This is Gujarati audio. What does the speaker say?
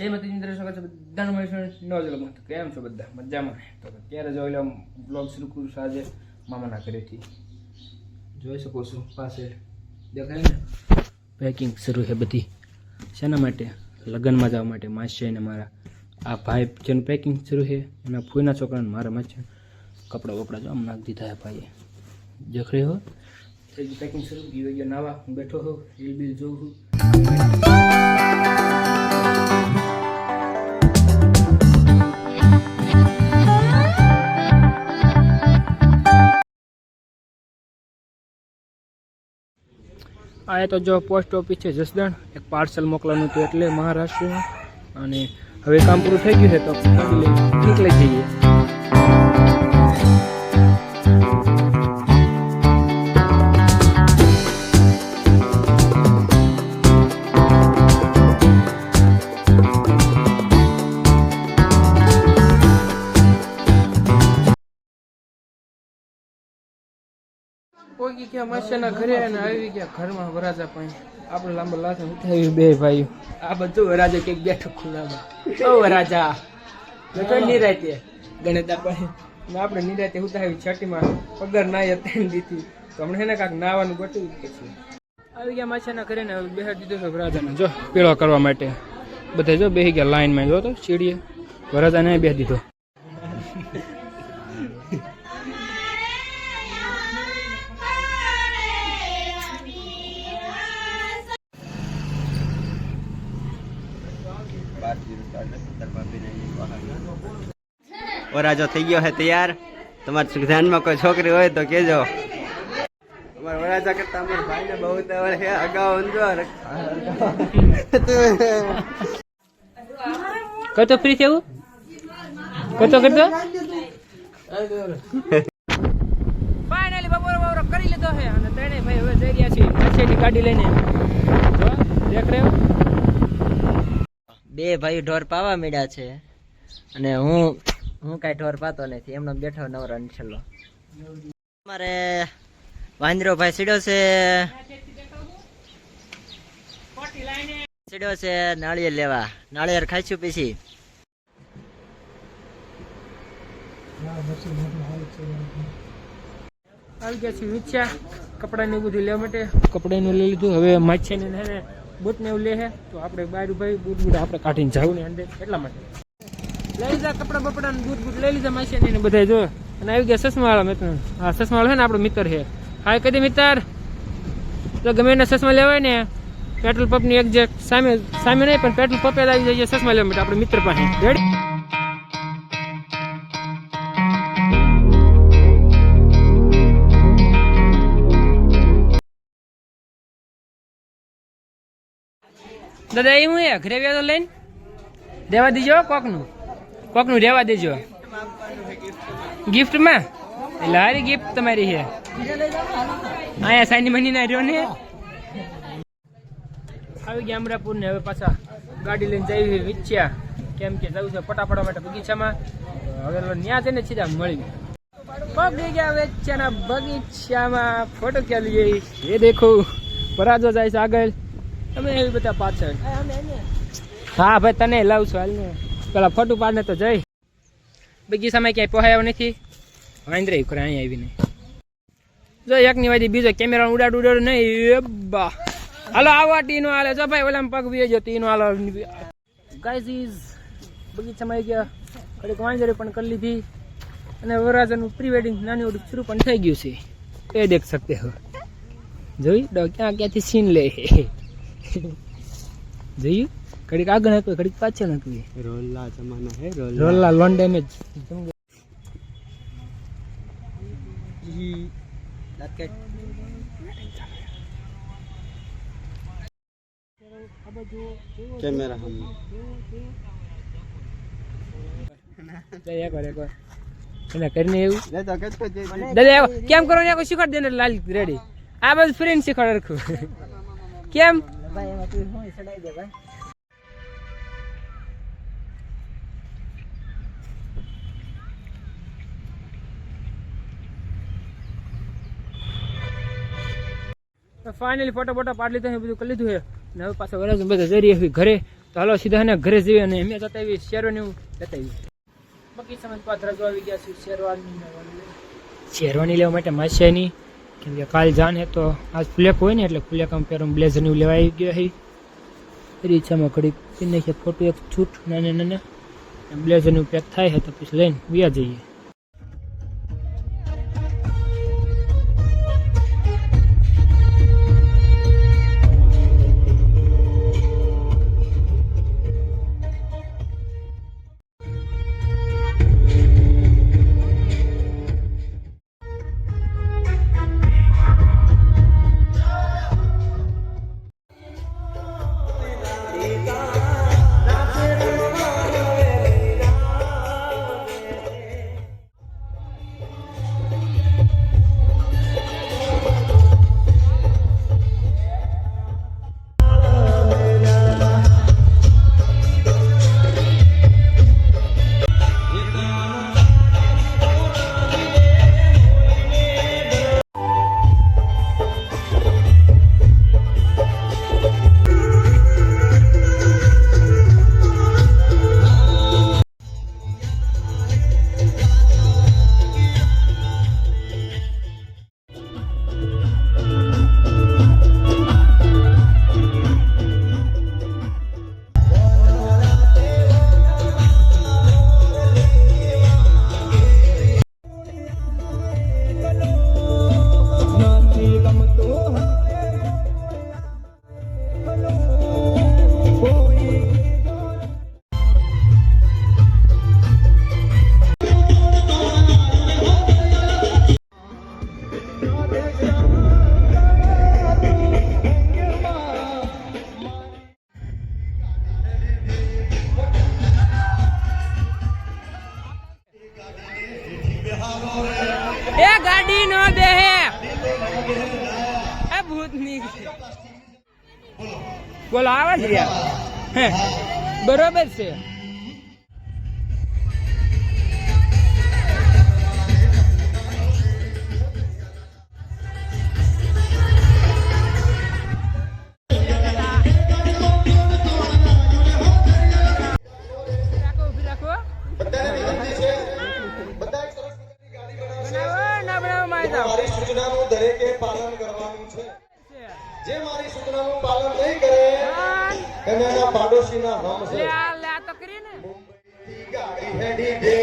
છે બધાનું મળીશું નવા વ્લોગમાં તો કેમ છો બધા? મજામાં? તો અત્યારે જોઈ લો બ્લોગ શરૂ કરું આજે મામાના ઘરેથી. જોઈ શકો છો, પાસે દેખાય ને? પેકિંગ શરૂ છે બધી. શેના માટે? લગ્નમાં જવા માટે માસી ને મારા. આ ભાઈ જેનું પેકિંગ શરૂ છે, એના ફૂઈના છોકરાને મારા માસી કપડાં વપડા જો નાખી દીધા છે ભાઈએ. જખરી હો? પેકિંગ શરૂ ગયો નાવા હું બેઠો હોઉં રીલ બીલ જોઉં છું. આ તો જો પોસ્ટ ઓફિસ છે જસદણ. એક પાર્સલ મોકલવાનું હતું એટલે મહારાષ્ટ્રમાં. અને હવે કામ પૂરું થઈ ગયું છે તો નીકળી જઈએ. પોગી ગયા માસિયાના ઘરે અને આવી ગયા ઘરમાં વરાજા પાણી આપણે લાંબો લાથ ઉઠાવી બે ભાઈઓ. આ બધું વરાજા કંઈક બેઠો ખુલ્લામાં. ઓ વરાજા. બેઠો નિરાતે. ગણેતા પાણી ને આપણે નિરાતે ઉઠાવી છટીમાં પગાર નાય ત્રણ દીધી. તો હમણાં એને કાંક નાવાનું ગોઠવી પછી આવી ગયા માછાના ઘરે ને બેહાડી દીધો છે વરાજાને. જો પીળો કરવા માટે. બધા જો બેસી ગયા લાઈનમાં જો તો સીડીએ. વરાજાને બેસી દીધો. વરાજો થઈ ગયો હે તૈયાર. તમારા ધ્યાનમાં કોઈ છોકરી હોય તો કેજો અમારા વરાજા કરતા અમારા ભાઈને બહુ તવર હે અગાઉ અંજો કતો ફ્રી થયું? કતો કરતો? ફાઇનલી બપોર બપોર કરી લીધો છે. અને ત્રણે ભાઈ હવે જઈ રહ્યા છીએ. માછીની ગાડી લઈને. જો દેખ રહ્યો? બે ભાઈ ઢોર પાવા મીડ્યા છે. અને હું હું કાંઈ ઢોર પાતો નથી. એમનો બેઠો નવરો છેલ્લો. અમારે વાંદરો ભાઈ સીડો છે. સીડો છે નાળિયેર લેવા. નાળિયેર ખાઈશું પછી. આવી ગયા છે મીઠા કપડાને બધું લેવા માટે. કપડાનું લઈ લીધું. હવે માછીને ને બૂટ ને એવું લે તો આપણે બહાર ભાઈ બૂટ બૂટ આપણે કાઢીને જવું ને અંદર. એટલા માટે. લઈ લીધા કપડા બપડા ને બૂટ બૂટ લઈ લીધા માસી ને બધા જો. અને આવી ગયા ચશ્મા વાળા મિત્ર હા ચશ્મા વાળો છે ને આપણો મિત્ર છે. હા કદી મિત્ર તો ગમે એના ચશ્મા લેવાય ને, પેટ્રોલ પંપની એક્ઝેક્ટ સામે સામે નહીં, પણ પેટ્રોલ પંપે આવી જાય ચશ્મા લેવા માટે. આપણે મિત્ર પાસે. રેડી દાદા, એ હું એ, ઘરે વ્યાજો લઈને? દેવા દેજો કોકનું. કોકનું રહેવા દેજો. ગિફ્ટમાં? એટલે હારી ગિફ્ટ તમારી છે. અહીંયા સાઈની મની ના રહ્યો ને. આવી ગયા અમરાપુર ને હવે પાછા ગાડી લઈને જઈ વિચ્યા કેમ કે જવું છે ફટાફટા માટે બગીચામાં. હવે ત્યાં જઈને સીધા મળી પગડી ગયા વેચ્યાના બગીચામાં ફોટો ક્યાં લઈએ? એ દેખો. પરાજો જાય છે આગળ. તમે એવી બધા પાછળ. હા ભાઈ તને લાવ છું હાલ ને. પેલા ફોટો પાડને તો જઈ. બગીચામાં ક્યાંય પહોંચાયો નથી? વાંદરે ખરે અહીંયા આવીને. જો એક ની વાદી બીજો કેમેરા ઉડાડ ઉડાડ નહીં એ બા. હાલો આવા ટીનો હાલે. જો ભાઈ ઓલામાં પગ બી જો ટીનો હાલો. ગાઈઝ ઇઝ બગીચામાં આવી ગયા. કડીક વાંદરે પણ કરી લીધી. અને વરરાજાનું પ્રી વેડિંગ નાની ઓડું શરૂ પણ થઈ ગયું છે. એ દેખ શકતે હો. જોઈ ક્યાં ક્યાંથી સીન લે જોયું ઘડીક આગળ હતું ઘડીક પાછળ હતું એ. રોલ્લા જમાના હે રોલા લોન ડેમેજ કેમેરા હમ. એને કરીને એવું દાદા કેમ કરો ને શીખવાડ દે લાલ રેડી આ બધું ફ્રેન્ડ શીખવાડ રાખું. કેમ? ભાઈ એમાં તું હું ચડાવી દે ભાઈ? ફાઇનલી ફોટો ફોટો પાડી લીધો બધું કરી લીધું છે. ને હવે પાછા વરસ બધા જઈ રહ્યા ઘરે. તો હાલો સીધા ને ઘરે જઈએ અને એમને જતા આવી શેરવાની હું બાકી સમજ પાત્ર જો આવી ગયા છે શેરવાની શેરવાની લેવા માટે માસ્યાની કેમ કે કાલ જાન તો આજ ફ્લેક હોય ને એટલે ફ્લેક આમ પહેરું બ્લેઝર ને લેવા આવી ગયો હે. ઈચ્છામાં ઘડી નાખીએ, ખોટું એક છૂટ નાને નાને બ્લેઝરનું પેક થાય છે તો પછી લઈને વ્યા જઈએ. બોલો આવે છે યાર હે, બરોબર છે. પાડોશીના હમ છે. લે તો કરીને. મુંબઈ થી ગાડી હેડી દે.